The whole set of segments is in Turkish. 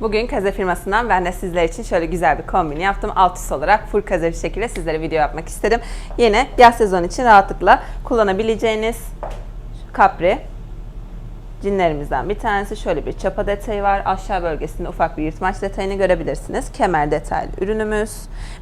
Bugün Kaze firmasından ben de sizler için şöyle güzel bir kombin yaptım. Alt üst olarak full kaze bir şekilde sizlere video yapmak istedim. Yine yaz sezonu için rahatlıkla kullanabileceğiniz kapri cinlerimizden bir tanesi. Şöyle bir çapa detayı var. Aşağı bölgesinde ufak bir yırtmaç detayını görebilirsiniz. Kemer detaylı ürünümüz.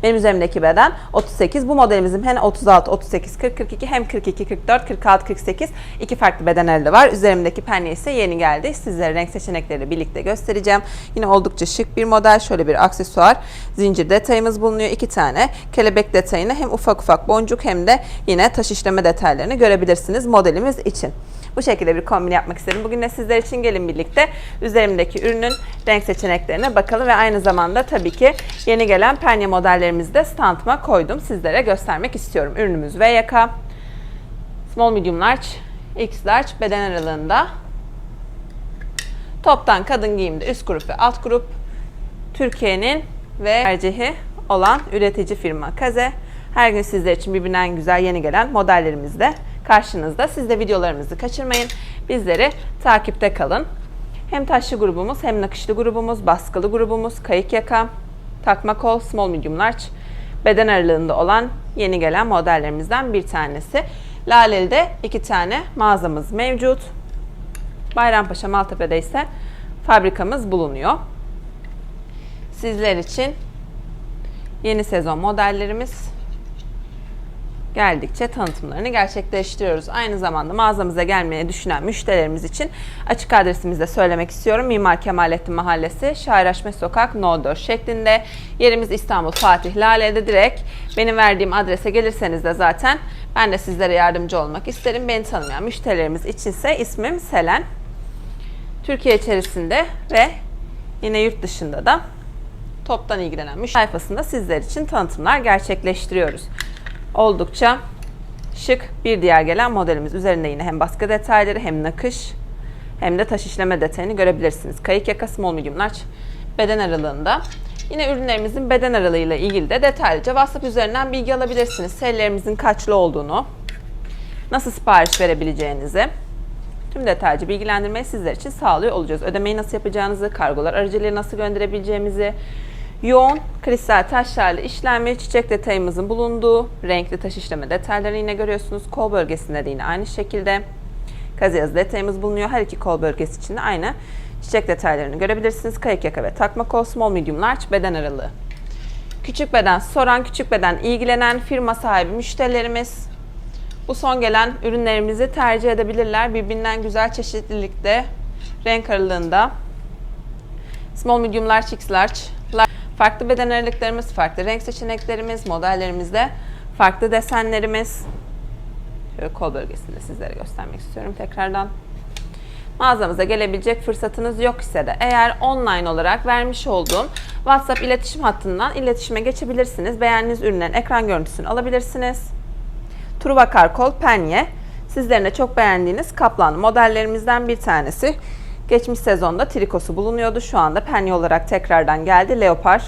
Benim üzerimdeki beden 38. Bu modelimizin hem 36, 38, 40, 42 hem 42, 44, 46, 48 iki farklı beden elde var. Üzerimdeki penye ise yeni geldi. Sizlere renk seçenekleriyle birlikte göstereceğim. Yine oldukça şık bir model. Şöyle bir aksesuar zincir detayımız bulunuyor. İki tane kelebek detayını hem ufak ufak boncuk hem de yine taş işleme detaylarını görebilirsiniz modelimiz için. Bu şekilde bir kombin yapmak istedim. Bugün de sizler için gelin birlikte üzerimdeki ürünün renk seçeneklerine bakalım ve aynı zamanda tabii ki yeni gelen penye modellerimizi de standıma koydum. Sizlere göstermek istiyorum. Ürünümüz V yaka, small medium large, x large beden aralığında. Toptan kadın giyimde üst grup ve alt grup. Türkiye'nin ve tercihi olan üretici firma Kaze. Her gün sizler için birbirinden güzel yeni gelen modellerimizle karşınızda. Siz de videolarımızı kaçırmayın. Bizleri takipte kalın. Hem taşlı grubumuz hem nakışlı grubumuz, baskılı grubumuz, kayık yaka, takma kol, small medium large, beden aralığında olan yeni gelen modellerimizden bir tanesi. Laleli'de iki tane mağazamız mevcut. Bayrampaşa Maltepe'de ise fabrikamız bulunuyor. Sizler için yeni sezon modellerimiz geldikçe tanıtımlarını gerçekleştiriyoruz. Aynı zamanda mağazamıza gelmeye düşünen müşterilerimiz için açık adresimizi de söylemek istiyorum. Mimar Kemalettin Mahallesi, Şairaşme Sokak, No 4 şeklinde. Yerimiz İstanbul Fatih Lale'de direkt. Benim verdiğim adrese gelirseniz de zaten ben de sizlere yardımcı olmak isterim. Beni tanımayan müşterilerimiz içinse ismim Selen. Türkiye içerisinde ve yine yurt dışında da toptan ilgilenen müşteri sayfasında sizler için tanıtımlar gerçekleştiriyoruz. Oldukça şık bir diğer gelen modelimiz. Üzerinde yine hem baskı detayları hem nakış hem de taş işleme detayını görebilirsiniz. Kayık yaka small medium large beden aralığında. Yine ürünlerimizin beden aralığıyla ilgili de detaylıca WhatsApp üzerinden bilgi alabilirsiniz. Serilerimizin kaçlı olduğunu, nasıl sipariş verebileceğinizi, tüm detaycı bilgilendirmeyi sizler için sağlıyor olacağız. Ödemeyi nasıl yapacağınızı, kargolar aracılığıyla nasıl gönderebileceğimizi, yoğun kristal taşlarla işlenmiş çiçek detayımızın bulunduğu renkli taş işleme detaylarını yine görüyorsunuz. Kol bölgesinde de yine aynı şekilde kazı detayımız bulunuyor. Her iki kol bölgesi için de aynı çiçek detaylarını görebilirsiniz. Kayık yaka ve takma kol small medium large beden aralığı. Küçük beden soran, küçük beden ilgilenen firma sahibi müşterilerimiz bu son gelen ürünlerimizi tercih edebilirler. Birbirinden güzel çeşitlilikte, renk aralığında. Small, medium, large, x large. large. Farklı beden aralıklarımız, farklı renk seçeneklerimiz, modellerimizde farklı desenlerimiz. Şöyle kol bölgesinde sizlere göstermek istiyorum tekrardan. Mağazamıza gelebilecek fırsatınız yok ise de eğer online olarak vermiş olduğum WhatsApp iletişim hattından iletişime geçebilirsiniz. Beğendiğiniz ürünlerin ekran görüntüsünü alabilirsiniz. Truva Karkol Penye. Sizlerin de çok beğendiğiniz kaplan modellerimizden bir tanesi. Geçmiş sezonda trikosu bulunuyordu. Şu anda penye olarak tekrardan geldi. Leopar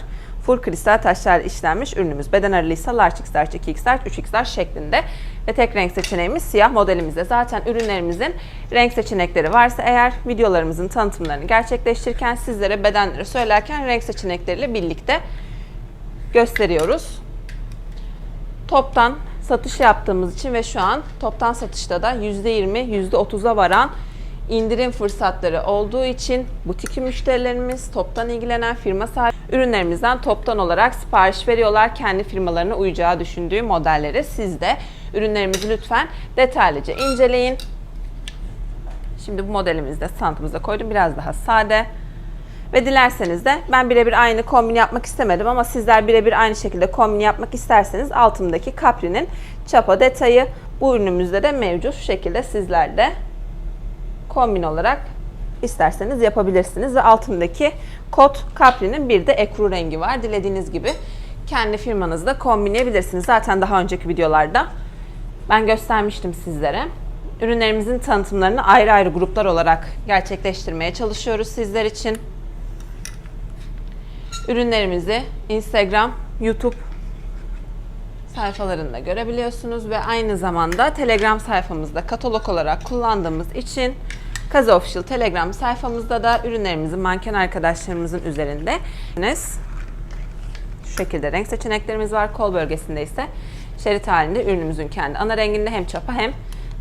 full kristal taşlarla işlenmiş ürünümüz. Beden aralığı ise large x large, 2x large, 3x large şeklinde. Ve tek renk seçeneğimiz siyah modelimizde. Zaten ürünlerimizin renk seçenekleri varsa eğer videolarımızın tanıtımlarını gerçekleştirirken sizlere bedenleri söylerken renk seçenekleriyle birlikte gösteriyoruz. Toptan satış yaptığımız için ve şu an toptan satışta da %20, %30'a varan indirim fırsatları olduğu için butik müşterilerimiz, toptan ilgilenen firma sahibi ürünlerimizden toptan olarak sipariş veriyorlar. Kendi firmalarına uyacağı düşündüğü modelleri siz de ürünlerimizi lütfen detaylıca inceleyin. Şimdi bu modelimizi de standımıza koydum. Biraz daha sade. Ve dilerseniz de ben birebir aynı kombin yapmak istemedim ama sizler birebir aynı şekilde kombin yapmak isterseniz altımdaki kaprinin çapa detayı bu ürünümüzde de mevcut. Şu şekilde sizler de kombin olarak isterseniz yapabilirsiniz. Ve altındaki kot kaprinin bir de ekru rengi var. Dilediğiniz gibi kendi firmanızda kombinleyebilirsiniz. Zaten daha önceki videolarda ben göstermiştim sizlere. Ürünlerimizin tanıtımlarını ayrı ayrı gruplar olarak gerçekleştirmeye çalışıyoruz sizler için. Ürünlerimizi Instagram, YouTube sayfalarında görebiliyorsunuz ve aynı zamanda Telegram sayfamızda katalog olarak kullandığımız için Kaze Official Telegram sayfamızda da ürünlerimizin manken arkadaşlarımızın üzerinde şu şekilde renk seçeneklerimiz var. Kol bölgesinde ise şerit halinde ürünümüzün kendi ana renginde hem çapa hem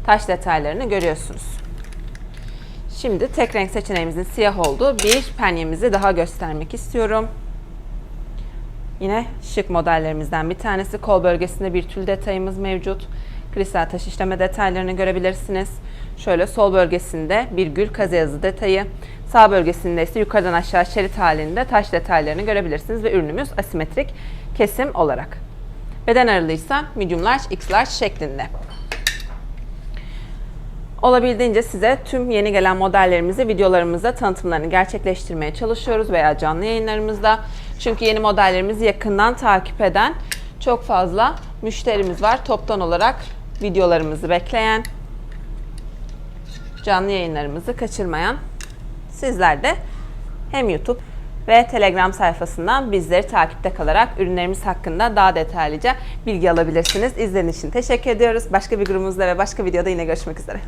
taş detaylarını görüyorsunuz. Şimdi tek renk seçeneğimizin siyah olduğu bir penyemizi daha göstermek istiyorum. Yine şık modellerimizden bir tanesi. Kol bölgesinde bir tül detayımız mevcut. Kristal taş işleme detaylarını görebilirsiniz. Şöyle sol bölgesinde bir gül kaze yazı detayı. Sağ bölgesinde ise yukarıdan aşağı şerit halinde taş detaylarını görebilirsiniz ve ürünümüz asimetrik kesim olarak. Beden aralığıysa medium large, x large şeklinde. Olabildiğince size tüm yeni gelen modellerimizi videolarımızda tanıtımlarını gerçekleştirmeye çalışıyoruz veya canlı yayınlarımızda. Çünkü yeni modellerimizi yakından takip eden çok fazla müşterimiz var. Toptan olarak videolarımızı bekleyen, canlı yayınlarımızı kaçırmayan sizler de hem YouTube ve Telegram sayfasından bizleri takipte kalarak ürünlerimiz hakkında daha detaylıca bilgi alabilirsiniz. İzlediğiniz için teşekkür ediyoruz. Başka bir grubumuzda ve başka videoda yine görüşmek üzere.